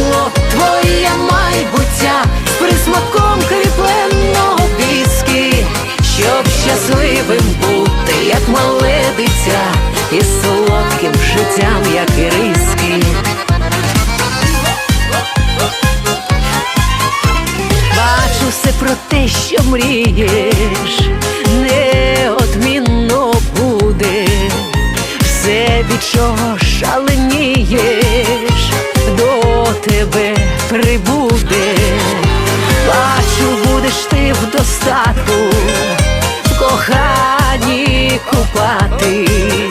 було твоє майбуття присмаком кріпленого піски, щоб щасливим бути, як мале дитя, і солодким життям, як і риски. Бачу все про те, що мрієш, неодмінно буде все від чого. тебе прибуде, бачу, будеш ти в достатку, в коханні купати.